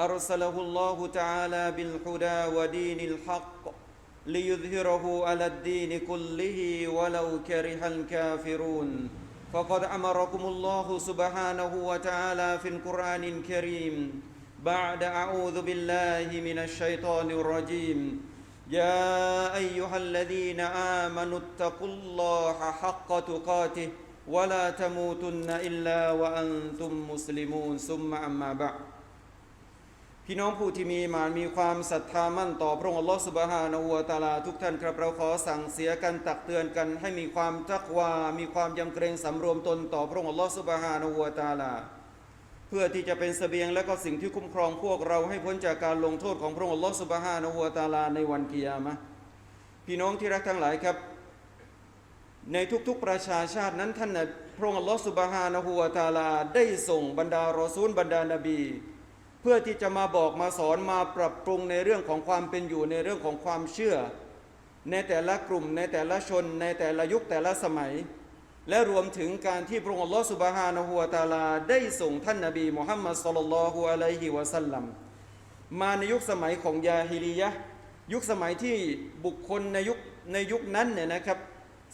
أرسله الله تعالى بالهدى ودين الحق ليظهره على الدين كله ولو كره الكافرون. فقد أمركم الله سبحانه وتعالى في القرآن الكريم. بعد أعوذ بالله من الشيطان الرجيم. يا أيها الذين آمنوا اتقوا الله حق تقاته ولا تموتن إلا وأنتم مسلمون. ثم أما بعد. พี่น้องผู้ที่มีมานมีความศรัทธามั่นต่อพระองค์อัลลอฮฺสุบฮานะฮูวตาลาทุกท่านครับเราขอสั่งเสียกันตักเตือนกันให้มีความตักวา มีความยำเกรงสำรวมตนต่อพระองค์อัลลอฮฺสุบฮานะฮูวตาลา เพื่อที่จะเป็นเสบียงและก็สิ่งที่คุ้มครองพวกเราให้พ้นจากการลงโทษของพระองค์อัลลอฮฺสุบฮานะฮูวตาลาในวันกิยามะพี่น้องที่รักทั้งหลายครับ ในทุกๆประชาชาตินั้นท่านพระองค์อัลลอฮฺสุบฮานะฮูวตาลาได้ส่งบรรดารอซูลบรรดานบี พื่อที่จะมาบอกมาสอนมาปรับปรุงในเรื่องของความเป็นอยู่ในเรื่องของความเชื่อ ในแต่ละกลุ่มในแต่ละชน ในแต่ละยุคแต่ละสมัย และรวมถึงการที่พระองค์อัลลอฮฺสุบฮานะฮูวะตาลา ได้ส่งท่านนบีมุฮัมมัดศ็อลลัลลอฮุอะลัยฮิวะสัลลัมมาในยุคสมัยของยาฮิลียะยุคสมัยที่บุคคลในยุคในยุคนั้นเนี่ยนะครับ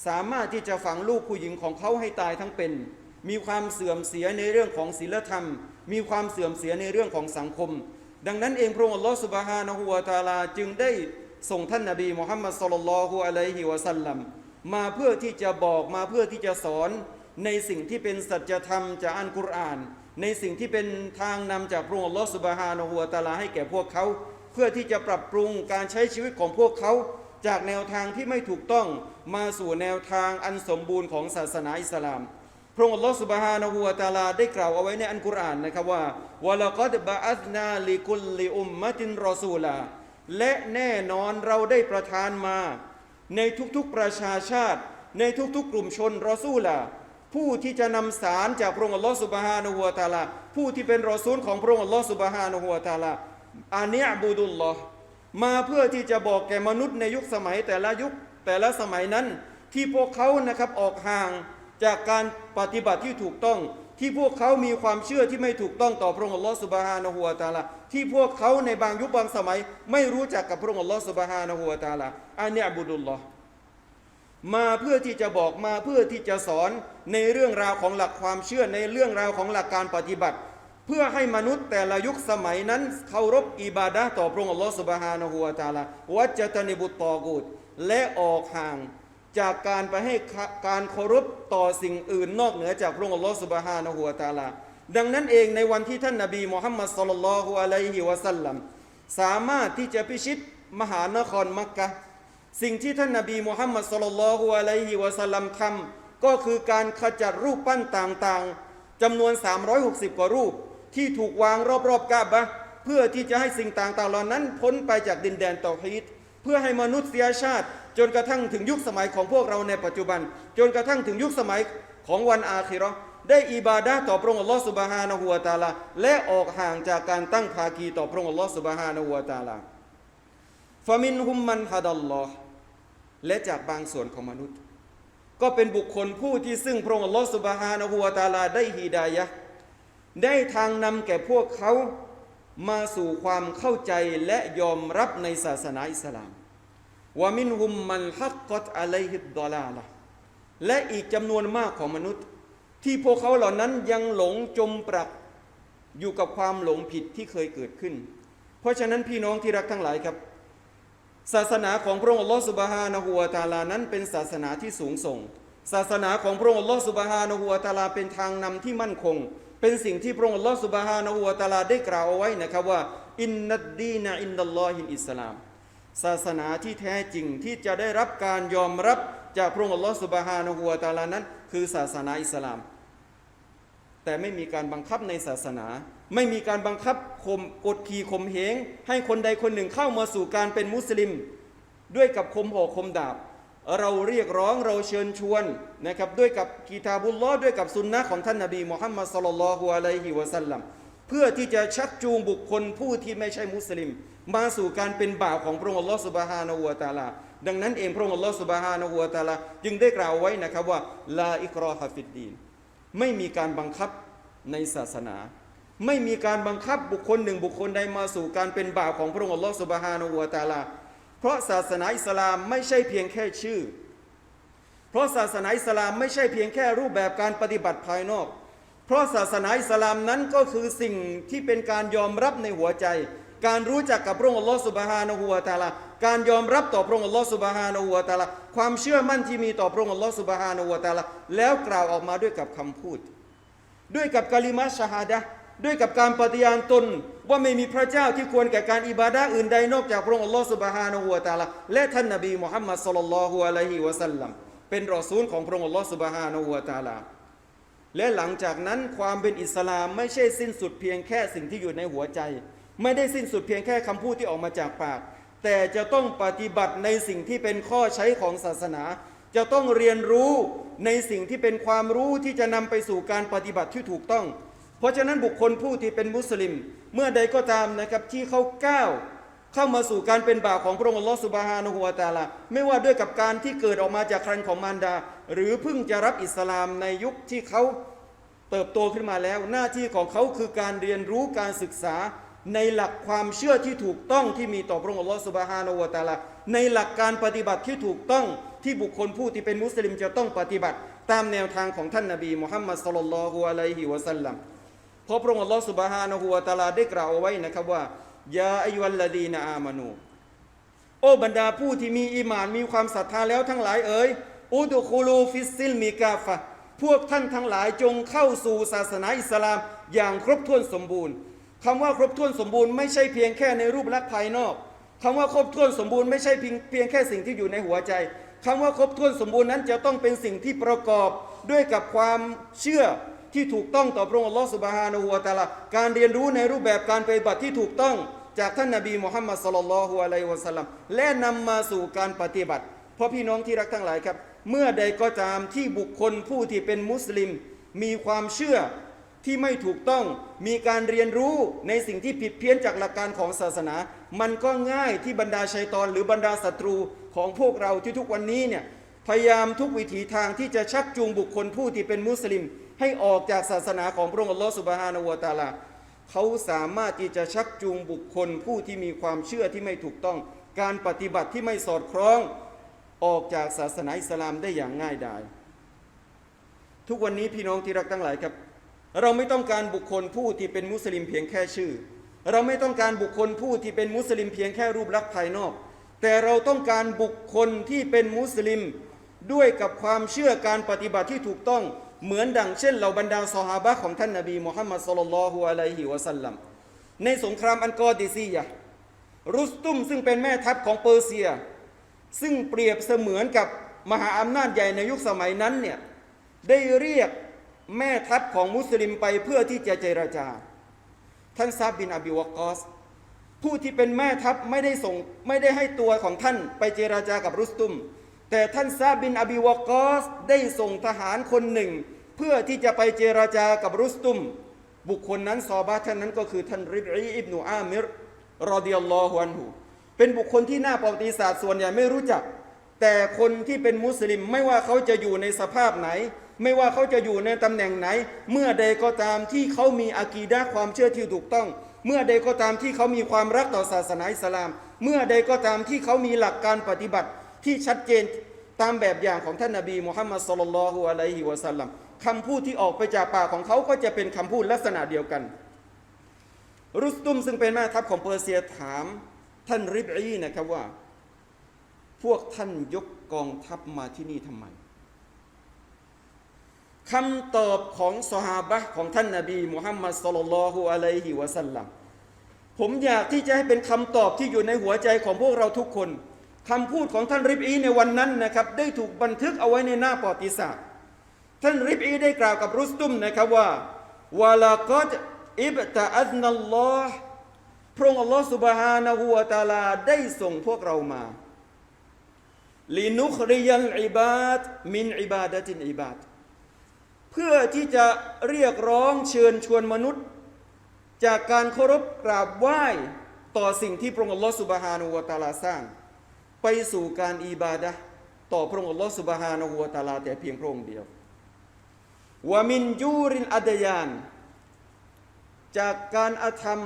สามารถที่จะฝังลูกผู้หญิงของเขาให้ตายทั้งเป็น มีความเสื่อมเสียในเรื่องของศีลธรรม มีความเสื่อมเสียในเรื่องของสังคม ดังนั้นเองพระองค์อัลลอฮฺสุบฮานะฮูวะตาลาจึงได้ส่งท่านนบีมุฮัมมัดศ็อลลัลลอฮุอะลัยฮิวะสัลลัมมาเพื่อที่จะบอกมาเพื่อที่จะสอนในสิ่งที่เป็นสัจธรรมจากอันกุรอาน ในสิ่งที่เป็นทางนำจากพระองค์อัลลอฮฺสุบฮานะฮูวะตาลาให้แก่พวกเขา เพื่อที่จะปรับปรุงการใช้ชีวิตของพวกเขาจากแนวทางที่ไม่ถูกต้องมาสู่แนวทางอันสมบูรณ์ของศาสนาอิสลาม ระองค์อัลลอฮฺสุบฮานะฮูวะตะอาลาได้กล่าวเอาไว้ในอันกุรอานนะครับว่าวะลากดบะอัซนาลิกุลลิอุมมะตินรอซูลาและแน่นอนเราได้ประทานมา ในทุกๆประชาชาติ ในทุกๆ กลุ่มชนรอซูลาผู้ที่จะนำสารจากพระองค์อัลลอฮฺสุบฮานะฮูวะตะอาลาผู้ที่เป็นรอซูลของพระองค์อัลลอฮฺสุบฮานะฮูวะตะอาลาอานียบูดุลลอฮ์มาเพื่อที่จะบอกแก่มนุษย์ในยุคสมัยแต่ละยุคแต่ละสมัยนั้น ที่พวกเขานะครับออกห่าง จากการปฏิบัติที่ถูกต้อง ที่พวกเขามีความเชื่อที่ไม่ถูกต้องต่อพระองค์อัลลอฮฺสุบฮานะฮูวะตาลาที่พวกเขาในบางยุคบางสมัย ไม่รู้จักกับพระองค์อัลลอฮฺสุบฮานะฮูวะตาลาอันเนี้บุดุลลอฮ์มาเพื่อที่จะบอกมาเพื่อที่จะสอนในเรื่องราวของหลักความเชื่อในเรื่องราวของหลักการปฏิบัติ เพื่อให้มนุษย์แต่ละยุคสมัยนั้นเคารพอิบาดะต่อพระองค์อัลลอฮฺสุบฮานะฮูวะตาลาวัจตนิบุตตอกูดและออกห่าง จากการไปให้การเคารพต่อสิ่งอื่นนอกเหนือจากพระองค์อัลลอฮฺสุบฮานะฮูวตาลา ดังนั้นเองในวันที่ท่านนบีมุฮัมมัดศ็อลลัลฮุอะลัยฮิวะสัลลัมสามารถที่จะพิชิตมหานครมักกะสิ่งที่ท่านนบีมุฮัมมัดศ็อลลัลฮุอะลัยฮิวะสัลลัมทำก็คือการขจัดรูปปั้นต่างๆจำนวน 360 กว่ารูป ที่ถูกวางรอบๆกาบะเพื่อที่จะให้สิ่งต่างๆเหล่านั้นพ้นไปจากดินแดนเตาฮีด เพื่อให้มนุษยชาติ จนกระทั่งถึงยุคสมัยของพวกเราในปัจจุบัน จนกระทั่งถึงยุคสมัยของวันอาคิราะห์ได้อิบาดะต่อพระองค์อัลลอฮฺสุบฮานะฮูวะตาลาและออกห่างจากการตั้งภาคีต่อพระองค์อัลลอฮฺสุบฮานะฮูวะตาลาฟามินฮุมมันฮัดัลลอฮ์และจากบางส่วนของมนุษย์ ก็เป็นบุคคลผู้ที่ซึ่งพระองค์อัลลอฮฺสุบฮานะฮูวะตาลาได้ฮีดายะได้ทางนำแก่พวกเขา มาสู่ความเข้าใจและยอมรับในศาสนาอิสลามวามินฮุมมันฮักกตอะลัยฮิดดอลาละและอีกจำนวนมากของมนุษย์ ที่พวกเขาเหล่านั้นยังหลงจมปรักอยู่กับความหลงผิดที่เคยเกิดขึ้น เพราะฉะนั้นพี่น้องที่รักทั้งหลายครับ ศาสนาของพระองค์อัลลอฮฺสุบฮานะฮูวะตาลานั้นเป็นศาสนาที่สูงส่ง ศาสนาของพระองค์อัลลอฮฺสุบฮานะฮูวะตาลาเป็นทางนำที่มั่นคง เป็นสิ่งที่พระองค์อัลลอฮฺสุบฮานะฮูวะตาลาได้กล่าวเอาไว้นะครับว่า อินนัดดีนอินดัลลอฮินอิสลาม ศาสนาที่แท้จริงที่จะได้รับการยอมรับจากพระองค์อัลลอฮฺสุบฮานะฮูวะตาลานั้น คือศาสนาอิสลาม แต่ไม่มีการบังคับในศาสนา ไม่มีการบังคับข่มกดขี่ข่มเหงให้คนใดคนหนึ่งเข้ามาสู่การเป็นมุสลิม ด้วยกับคมหอกคมดาบ เราเรียกร้องเราเชิญชวนนะครับด้วยกับกีตาบุลลอด้วยกับสุนนะของท่านนบีมุฮัมมัดสลลัลลอฮุอะลัยฮิวะสัลลัมเพื่อที่จะชักจูงบุคคลผู้ที่ไม่ใช่มุสลิม มาสู่การเป็นบ่าวของพระองค์อัลลอฮ์สุบฮานะฮูวะตะอาลาดังนั้นเองพระองค์อัลลอฮ์สุบฮานะฮูวะตะอาลาจึงได้กล่าวไว้นะครับว่าลาอิกรอฮฟิดดีนไม่มีการบังคับในศาสนา ไม่มีการบังคับบุคคลหนึ่งบุคคลใดมาสู่การเป็นบ่าวของพระองค์อัลลอฮ์สุบฮานะฮูวะตาลา เพราะศาสนาอิสลามไม่ใช่เพียงแค่ชื่อ เพราะศาสนาอิสลามไม่ใช่เพียงแค่รูปแบบการปฏิบัติภายนอก เพราะศาสนาอิสลามนั้นก็คือสิ่งที่เป็นการยอมรับในหัวใจ การรู้จักกับพระองค์อัลลอฮฺสุบฮานะฮูวะตาลาการยอมรับต่อพระองค์อัลลอฮฺสุบฮานะฮูวะตาลาความเชื่อมั่นที่มีต่อพระองค์อัลลอฮฺสุบฮานะฮูวะตาลาแล้วกล่าวออกมาด้วยกับคำพูด ด้วยกับกาลิมะชาฮาดะ ด้วยกับการปฏิญาณตนว่าไม่มีพระเจ้าที่ควรแก่การอิบาดะอื่นใดนอกจากพระองค์อัลลอฮฺสุบฮานะฮูวะตาลาและท่านนบีมุฮัมมัดศ็อลลัลลอฮุอะลัยฮิวะสัลลัมเป็นรอซูลของพระองค์อัลลอฮฺสุบฮานะฮูวะตาลาและหลังจากนั้นความเป็นอิสลามไม่ใช่สิ้นสุดเพียงแค่สิ่งที่อยู่ในหัวใจ ไม่ได้สิ้นสุดเพียงแค่คำพูดที่ออกมาจากปาก แต่จะต้องปฏิบัติในสิ่งที่เป็นข้อใช้ของศาสนา จะต้องเรียนรู้ในสิ่งที่เป็นความรู้ที่จะนำไปสู่การปฏิบัติที่ถูกต้อง เพราะฉะนั้นบุคคลผู้ที่เป็นมุสลิม เมื่อใดก็ตามนะครับที่เขาก้าวเข้ามาสู่การเป็นบ่าวของพระองค์ลอสุบฮานะฮูวตาลาไม่ว่าด้วยกับการที่เกิดออกมาจากครันของมารดา หรือเพิ่งจะรับอิสลามในยุคที่เขาเติบโตขึ้นมาแล้ว หน้าที่ของเขาคือการเรียนรู้การศึกษาในหลักความเชื่อที่ถูกต้องที่มีต่อพระองค์ลอสุบฮานะฮูวตาลาในหลักการปฏิบัติที่ถูกต้องที่บุคคลผู้ที่เป็นมุสลิมจะต้องปฏิบัติ ตามแนวทางของท่านนบีมุฮัมมัดศ็อลลัลฮุอะลัยฮิวะสัลลัม ราะพระองค์อัลลอฮฺสุบฮานะฮูวะตาลาได้กล่าวเอาไว้นะครับว่ายาอายุลลดีนาอามานูโอ้บรรดาผู้ที่มีอีหมานมีความศรัทธาแล้วทั้งหลายเอ๋ยอุดุคูลูฟิซิลมีกาฟะพวกท่านทั้งหลายจงเข้าสู่ศาสนาอิสลามอย่างครบถ้วนสมบูรณ์คำว่าครบถ้วนสมบูรณ์ไม่ใช่เพียงแค่ในรูปลักษณ์ภายนอกคำว่าครบถ้วนสมบูรณ์ไม่ใช่เพียงเพียงแค่สิ่งที่อยู่ในหัวใจคำว่าครบถ้วนสมบูรณ์นั้นจะต้องเป็นสิ่งที่ประกอบด้วยกับความเชื่อ ที่ถูกต้องต่อพระองค์อัลลอฮฺสุบฮานะฮูวะตะอาลาการเรียนรู้ในรูปแบบการปฏิบัติที่ถูกต้องจากท่านนบีมุฮัมมัดสลลัลลอฮุอะลัยฮิวะสัลลัมและนำมาสู่การปฏิบัติ เพราะพี่น้องที่รักทั้งหลายครับ เมื่อใดก็ตามที่บุคคลผู้ที่เป็นมุสลิม มีความเชื่อที่ไม่ถูกต้องมีการเรียนรู้ในสิ่งที่ผิดเพี้ยนจากหลักการของศาสนา มันก็ง่ายที่บรรดาชัยตอนหรือบรรดาศัตรูของพวกเราที่ทุกวันนี้เนี่ยพยายามทุกวิถีทางที่จะชักจูงบุคคลผู้ที่เป็นมุสลิม ให้ออกจากศาสนาของพระองค์อัลลอฮฺสุบฮานะฮูวะตาลาเขาสามารถที่จะชักจูงบุคคลผู้ที่มีความเชื่อที่ไม่ถูกต้อง การปฏิบัติที่ไม่สอดคล้อง ออกจากศาสนาอิสลามได้อย่างง่ายดายทุกวันนี้พี่น้องที่รักทั้งหลายครับ เราไม่ต้องการบุคคลผู้ที่เป็นมุสลิมเพียงแค่ชื่อ เราไม่ต้องการบุคคลผู้ที่เป็นมุสลิมเพียงแค่รูปลักษณ์ภายนอก แต่เราต้องการบุคคลที่เป็นมุสลิม ด้วยกับความเชื่อการปฏิบัติที่ถูกต้อง เหมือนดังเช่นเหล่าบรรดาซอฮาบะของท่านนบีมุฮัมมัดสุลลัลลอฮุอะลัยฮิวะสัลลัมในสงครามอันกอดิซียะรุสตุมซึ่งเป็นแม่ทัพของเปอร์เซีย ซึ่งเปรียบเสมือนกับมหาอำนาจใหญ่ในยุคสมัยนั้นเนี่ยได้เรียกแม่ทัพของมุสลิมไปเพื่อที่จะเจรจา ท่านซาบินอบิวากอสผู้ที่เป็นแม่ทัพไม่ได้ส่งไม่ได้ให้ตัวของท่านไปเจราจากับรุสตุม แต่ท่านซาบินอบิวากอสได้ส่งทหารคนหนึ่ง เพื่อที่จะไปเจราจากับรุสตุม บุคคลนั้นซอบาท่านนั้นก็คือท่านริบีอิบนูอามิรรอดิยัลลอฮุอันหูเป็นบุคคลที่หน้าประวัติศาสตร์ส่วนใหญ่ไม่รู้จัก แต่คนที่เป็นมุสลิมไม่ว่าเขาจะอยู่ในสภาพไหน ไม่ว่าเขาจะอยู่ในตำแหน่งไหน เมื่อใดก็ตามที่เขามีอากีดะความเชื่อที่ถูกต้อง เมื่อใดก็ตามที่เขามีความรักต่อศาสนาอิสลาม เมื่อใดก็ตามที่เขามีหลักการปฏิบัติ ที่ชัดเจนตามแบบอย่างของท่านนบีมุฮัมมัดสุลลัลฮุอะลัยฮิวะสัลลัมคำพูดที่ออกไปจากปากของเขาก็จะเป็นคำพูดลักษณะเดียวกัน รุสตุมซึ่งเป็นแม่ทัพของเปอร์เซียถามท่านริบอีนะครับว่า พวกท่านยกกองทัพมาที่นี่ทำไมคำตอบของสหาบะของท่านนาบีมุฮัมมัดสุลลัลฮุอะลัยฮิวะสัลลัมผมอยากที่จะให้เป็นคำตอบที่อยู่ในหัวใจของพวกเราทุกคน คำพูดของท่านริบอีในวันนั้นนะครับได้ถูกบันทึกเอาไว้ในหน้าประวัติศาสตร์ ท่านริบอีได้กล่าวกับรุสตุมนะครับว่าวาลากอดอิบตะอัลนัลลอฮ์พระองค์อัลลอฮ์สุบฮานะฮูวะตาลาได้ส่งพวกเรามาลินุครียัลอิบาดมินอิบาดะตินอิบาดเพื่อที่จะเรียกร้องเชิญชวนมนุษย์ จากการเคารพกราบไหว้ต่อสิ่งที่พระองค์อัลลอฮ์สุบฮานุวะตาลาสร้าง ไปสู่การอิบาดะต่อพระองค์อัลลอฮฺสุบฮานุวะตาลาแต่เพียงพระองค์เดียววามินยูรินอัดยาน จากการอาธรรม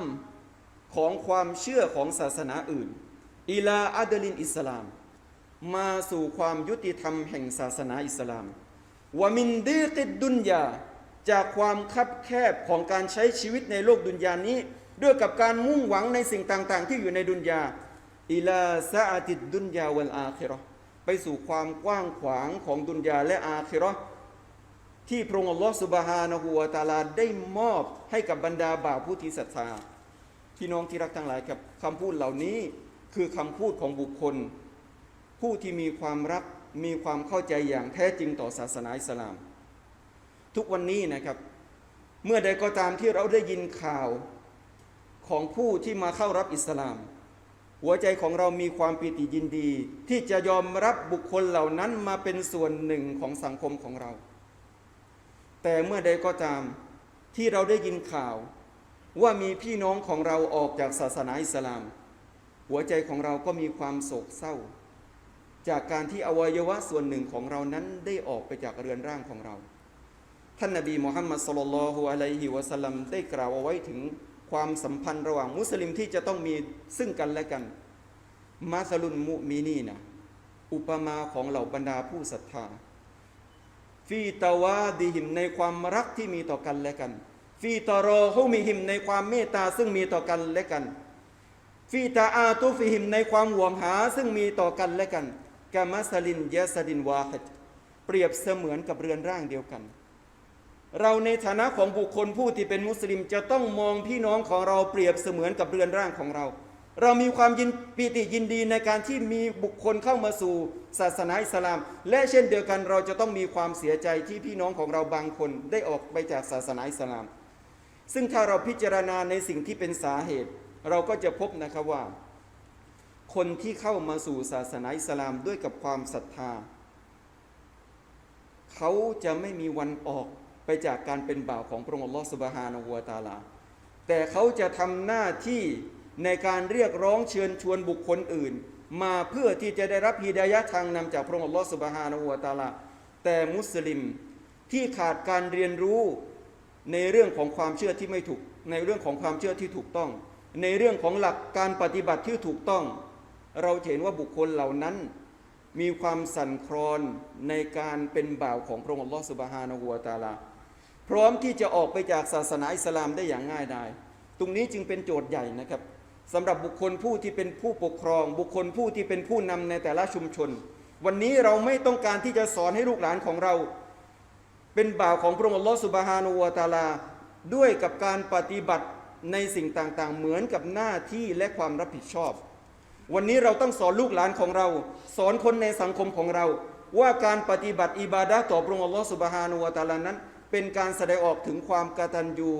ของความเชื่อของศาสนาอื่นอิลาอัดลินอิสลาม มาสู่ความยุติธรรมแห่งศาสนาอิสลามวามินดีกิดดุนยา จากความคับแคบของการใช้ชีวิตในโลกดุนยานี้ ด้วยกับการมุ่งหวังในสิ่งต่าง ๆ ที่อยู่ในดุนยา อิลาซาอาติดดุนยาวัลอาคิราะห์ไปสู่ความกว้างขวางของดุนยาและอาคิราะห์ที่พระองค์อัลลอฮฺสุบฮานะฮูวะตาลาได้มอบให้กับบรรดาบ่าวผู้ที่ศรัทธาพี่น้องที่รักทั้งหลายครับคำพูดเหล่านี้คือคำพูดของบุคคล ผู้ที่มีความรักมีความเข้าใจอย่างแท้จริงต่อศาสนาอิสลาม ทุกวันนี้นะครับ เมื่อใดก็ตามที่เราได้ยินข่าวของผู้ที่มาเข้ารับอิสลาม หัวใจของเรามีความปิติยินดี ที่จะยอมรับบุคคลเหล่านั้นมาเป็นส่วนหนึ่งของสังคมของเรา แต่เมื่อใดก็ตามที่เราได้ยินข่าว ว่ามีพี่น้องของเราออกจากศาสนาอิสลาม หัวใจของเราก็มีความโศกเศร้า จากการที่อวัยวะส่วนหนึ่งของเรานั้นได้ออกไปจากเรือนร่างของเรา ท่านนบีมุฮัมมัดสุลลัลฮุอะลัยฮิวะสัลลัมได้กล่าวเอาไว้ถึง ความสัมพันธ์ระหว่างมุสลิมที่จะต้องมีซึ่งกันและกัน มาสลุนมุมีนีนะอุปมาของเหล่าบรรดาผู้ศรัทธา ฟีตาวาดิหิมในความรักที่มีต่อกันและกัน ฟีตารอฮุมิหิมในความเมตตาซึ่งมีต่อกันและกัน ฟีตาอาตุฟิหิมในความหวงหาซึ่งมีต่อกันและกันกามัสลินยสดินวาฮิดเปรียบเสมือนกับเรือนร่างเดียวกัน เราในฐานะของบุคคลผู้ที่เป็นมุสลิมจะต้องมองพี่น้องของเราเปรียบเสมือนกับเรือนร่างของเรา เรามีความยินปีติยินดีในการที่มีบุคคลเข้ามาสู่ศาสนาอิสลาม และเช่นเดียวกันเราจะต้องมีความเสียใจที่พี่น้องของเราบางคนได้ออกไปจากศาสนาอิสลาม ซึ่งถ้าเราพิจารณาในสิ่งที่เป็นสาเหตุ เราก็จะพบนะครับว่า คนที่เข้ามาสู่ศาสนาอิสลามด้วยกับความศรัทธา เขาจะไม่มีวันออก ไปจากการเป็นบ่าวของพระองค์ลอสุบฮานะฮูวตาลา แต่เขาจะทำหน้าที่ในการเรียกร้องเชิญชวนบุคคลอื่น มาเพื่อที่จะได้รับฮีดายะทางนำจากพระองค์ลอสุบฮานะฮูวตาลา แต่มุสลิมที่ขาดการเรียนรู้ในเรื่องของความเชื่อที่ไม่ถูก ในเรื่องของความเชื่อที่ถูกต้อง ในเรื่องของหลักการปฏิบัติที่ถูกต้อง เราเห็นว่าบุคคลเหล่านั้นมีความสั่นคลอนในการเป็นบ่าวของพระองค์ลอสุบฮานะฮูวตาลา พร้อมที่จะออกไปจากศาสนาอิสลามได้อย่างง่ายดาย ตรงนี้จึงเป็นโจทย์ใหญ่นะครับสำหรับบุคคลผู้ที่เป็นผู้ปกครอง บุคคลผู้ที่เป็นผู้นำในแต่ละชุมชน วันนี้เราไม่ต้องการที่จะสอนให้ลูกหลานของเรา เป็นบ่าวของพระองค์ลอสุบฮานูวะตาลา ด้วยกับการปฏิบัติในสิ่งต่างๆ เหมือนกับหน้าที่และความรับผิดชอบ วันนี้เราต้องสอนลูกหลานของเรา สอนคนในสังคมของเรา ว่าการปฏิบัติอิบาดะต่อพระองค์ลอสุบฮานูวะตาลานั้น เป็นการแสดงออกถึงความกตัญญู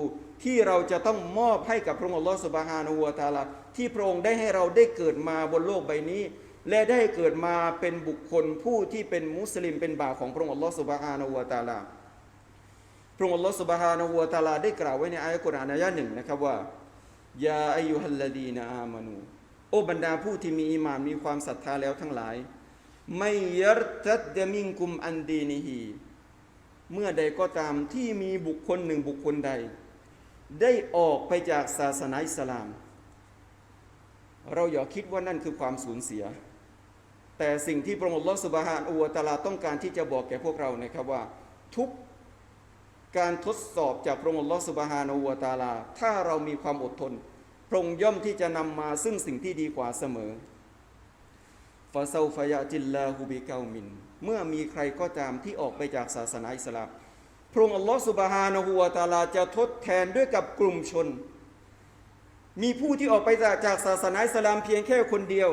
ที่เราจะต้องมอบให้กับพระองค์อัลลอฮฺสุบฮานูวะตาลาที่พระองค์ได้ให้เราได้เกิดมาบนโลกใบนี้ และได้เกิดมาเป็นบุคคลผู้ที่เป็นมุสลิมเป็นบ่าวของพระองค์อัลลอฮฺสุบฮานูวะตาลาพระองค์อัลลอฮฺสุบฮานะฮูวะตาลาได้กล่าวไว้ในอายะกุรอานอายะหนึ่งนะครับว่ายาอายุฮัลลดีนาอามานูโอบรรดาผู้ที่มีอีหมานมีความศรัทธาแล้วทั้งหลายไม่ยัรตัดดมิงกุมอันดีนิฮี เมื่อใดก็ตามที่มีบุคคลหนึ่งบุคคลใด ได้ออกไปจากศาสนาอิสลาม เราอย่าคิดว่านั่นคือความสูญเสีย แต่สิ่งที่พระองค์อัลอสุบฮานะฮูวะตาลาต้องการที่จะบอกแก่พวกเรานะครับว่า ทุกการทดสอบจากพระองค์อัลอสุบฮานะฮูวะตาลา ถ้าเรามีความอดทน พระองค์ย่อมที่จะนำมาซึ่งสิ่งที่ดีกว่าเสมอฟาซาฟยะจิลลาฮูบิกามิน เมื่อมีใครก็ตามที่ออกไปจากศาสนาอิสลามพระองค์อัลลอฮฺสุบฮานะฮูวะตาลาจะทดแทนด้วยกับกลุ่มชน มีผู้ที่ออกไปจากจากศาสนาอิสลามเพียงแค่คนเดียว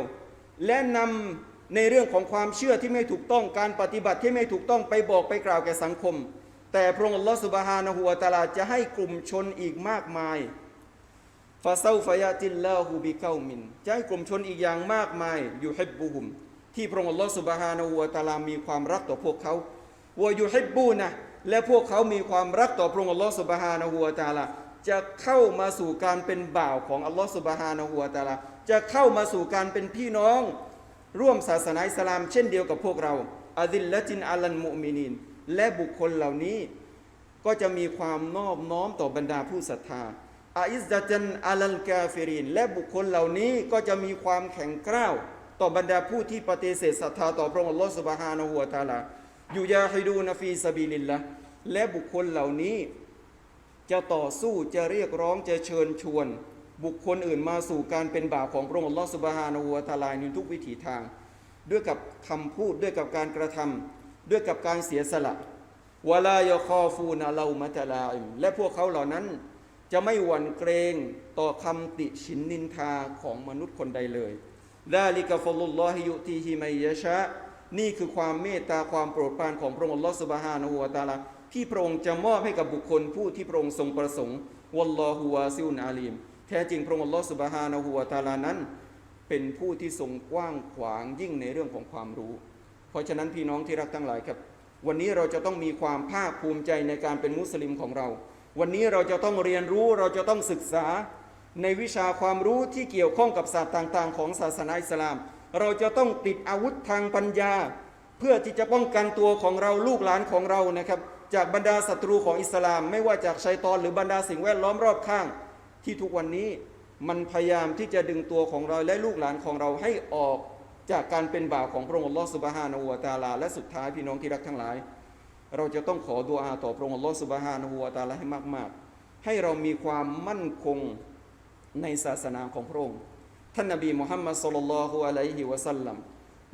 และนำในเรื่องของความเชื่อที่ไม่ถูกต้องการปฏิบัติที่ไม่ถูกต้องไปบอกไปกล่าวแก่สังคม แต่พระองค์อัลลอฮฺสุบฮานะฮูวะตาลาจะให้กลุ่มชนอีกมากมายฟาเซาฟยาติลลาฮูบิเกามินจะให้กลุ่มชนอีกอย่างมากมายอยู่ฮิบบุฮุม ที่พระองค์อัลลอฮฺสุบฮานะฮูวตาลามีความรักต่อพวกเขาวายุฮิบบูนะและพวกเขามีความรักต่อพระองค์อัลลอฮฺสุบฮานะฮูวตาลาจะเข้ามาสู่การเป็นบ่าวของอัลลอฮฺสุบฮานะฮูวตาลาจะเข้ามาสู่การเป็นพี่น้อง ร่วมศาสนาอิสลาม เช่นเดียวกับพวกเราอาดิลละจินอาลันมุมินินและบุคคลเหล่านี้ ก็จะมีความนอบน้อมต่อบรรดาผู้ศรัทธาอาอิซดะจันอาลัลกาฟิรินและบุคคลเหล่านี้ก็จะมีความแข็งกร้าว ต่อบรรดาผู้ที่ปฏิเสธศรัทธาต่อพระองค์อัลลอฮฺสุบฮานะฮูวะตะอาลาอยู่ยาฮิดูนฟีซาบิลิลละและบุคคลเหล่านี้ จะต่อสู้จะเรียกร้องจะเชิญชวน บุคคลอื่นมาสู่การเป็นบ่าวของพระองค์อัลลอฮฺสุบฮานะฮูวะตาลาในทุกวิถีทาง ด้วยกับคำพูดด้วยกับการกระทำด้วยกับการเสียสละวลายคอฟูนาเลามะตลาอิมและพวกเขาเหล่านั้น จะไม่หวั่นเกรงต่อคำติชินนินทาของมนุษย์คนใดเลย ดาลิกะฟลุลลอฮิยุตีฮิมัยยะชะนี่คือความเมตตาความโปรดปรานของพระองค์ลอสุบฮานะฮูวะตาลาที่พระองค์จะมอบให้กับบุคคลผู้ที่พระองค์ทรงประสงค์วัลลอฮุวาซิอุนอาลีม แท้จริงพระองค์ลอสุบฮานะฮูวะตาลานั้น เป็นผู้ที่ทรงกว้างขวางยิ่งในเรื่องของความรู้ เพราะฉะนั้นพี่น้องที่รักทั้งหลายครับ วันนี้เราจะต้องมีความภาคภูมิใจในการเป็นมุสลิมของเรา วันนี้เราจะต้องเรียนรู้เราจะต้องศึกษา ในวิชาความรู้ที่เกี่ยวข้องกับศาสตร์ต่าง ๆ ของศาสนาอิสลาม เราจะต้องติดอาวุธทางปัญญา เพื่อที่จะป้องกันตัวของเราลูกหลานของเรานะครับ จากบรรดาศัตรูของอิสลาม ไม่ว่าจากชัยตอนหรือบรรดาสิ่งแวดล้อมรอบข้าง ที่ทุกวันนี้มันพยายามที่จะดึงตัวของเราและลูกหลานของเราให้ออกจากการเป็นบ่าวของพระองค์ลอสุบฮานะฮูวตาลา และสุดท้ายพี่น้องที่รักทั้งหลาย เราจะต้องขอดุอาต่อพระองค์ลอสุบฮานะฮูวตาลาให้มาก ๆ ให้เรามีความมั่นคง ในศาสนาของพระองค์ท่านนบีมุฮัมมัดสุลลัลลอฮุอะลัยฮิวะสัลลัม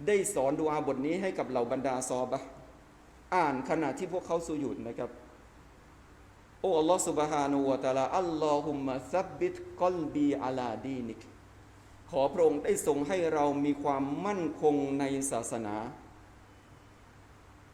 ได้สอนดุอาบทนี้ให้กับเหล่าบรรดาซอบะห์อ่านขณะที่พวกเขาสุยุดนะครับ โอ้อัลลอฮฺ سبحانه และ تعالى อัลลอฮุมมะซับบิตกอลบีอาลาดีนิก ขอพระองค์ได้ทรงให้เรามีความมั่นคงในศาสนา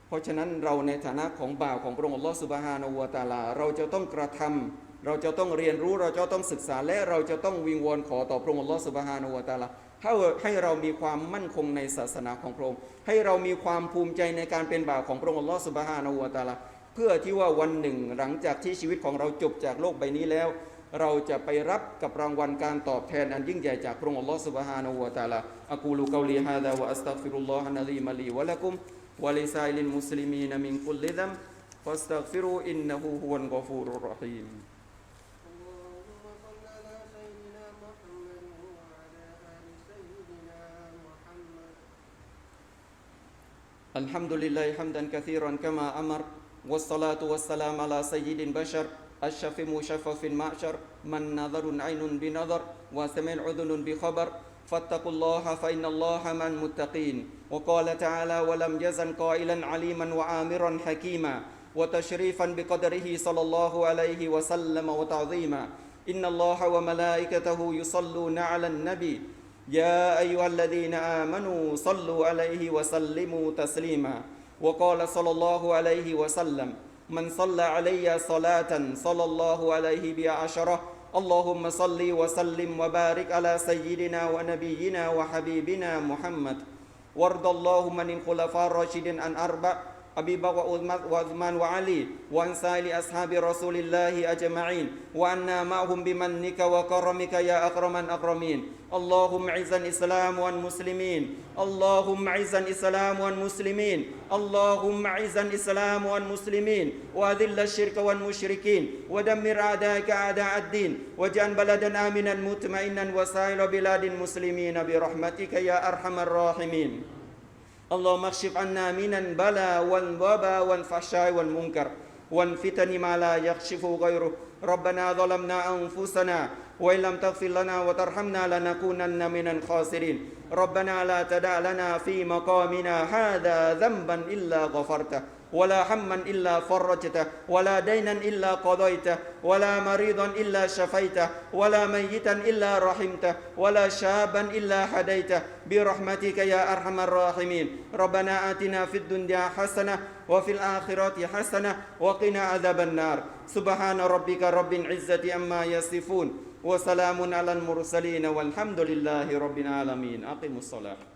เพราะฉะนั้นเราในฐานะของบ่าวของพระองค์อัลลอฮฺ سبحانه และ تعالى เราจะต้องกระทำ เราจะต้องเรียนรู้เราจะต้องศึกษาและเราจะต้องวิงวอนขอต่อพระองค์ลอสุบฮานวตาลาถ้าให้เรามีความมั่นคงในศาสนาของพระองค์ให้เรามีความภูมิใจในการเป็นบ่าวของพระองค์ลอสุบฮานวตาลาเพื่อที่ว่าวันหนึ่งหลังจากที่ชีวิตของเราจบจากโลกใบนี้แล้ว เราจะไปรับกับรางวัลการตอบแทนอันยิ่งใหญ่จากพระองค์ลอสุบฮานวตาลาอะกูลูกาลีฮาดาวะอัสตัฟิรุลลอฮานาลีมาลีวะละกุมวะลิซาลินมุสลิมีนมินกุลลิดัม فاست ัฟฟิรูอินนะฮูฮุวัลกอฟูรุรรฮีม الحمد لله حمدا كثيرا كما أمر والصلاة والسلام على سيد البشر الشف مشفف في المعشر من نظر عين بنظر وسمع أذن بخبر. فاتقوا الله فإن الله مع المتقين. وقال تعالى ولم يزن قائلا عليما وآمرا حكيما وتشريفا بقدره صلى الله عليه وسلم وتعظيما. إن الله وملائكته يصلون على النبي يا أيها الذين آمنوا صلوا عليه وسلموا تسليما. وقال صلى الله عليه وسلم من صلى علي صلاة صلى الله عليه بها عشرة اللهم صل وسلم وبارك على سيدنا ونبينا وحبيبنا محمد. وارض اللهم عن الخلفاء الراشدين عن أربع أبي بكر وعثمان وعلي وعن سائر أصحاب رسول الله أجمعين وأنا معهم بمنك وكرمك يا أكرم الأكرمين. اللهم عز الإسلام والمسلمين. اللهم عز الإسلام والمسلمين. اللهم عز الإسلام والمسلمين. وأذل الشرك والمشركين. ودمر أعداءك أعداء الدين. واجعل بلدا آمنا مطمئنا وسائر بلاد المسلمين برحمتك يا أرحم الراحمين. اللهم اكشف عنا من البلاء والوباء والفحشاء والمنكر والفتن ما لا يكشف غيره ربنا ظلمنا أنفسنا وإن لم تغفر لنا وترحمنا لنكونن من الخاسرين. ربنا لا تدع لنا في مقامنا هذا ذنبا إلا غفرته ولا هما إلا فرجته ولا دينا إلا قضيته ولا مريضا إلا شفيته ولا ميتا إلا رحمته ولا شابا إلا هديته. برحمتك يا أرحم الراحمين. ربنا آتنا في الدنيا حسنة وفي الآخرة حسنة وقنا عذاب النار. سبحان ربك رب العزة أما يصفون. وسلام على المرسلين والحمد لله رب العالمين. أقم الصلاة.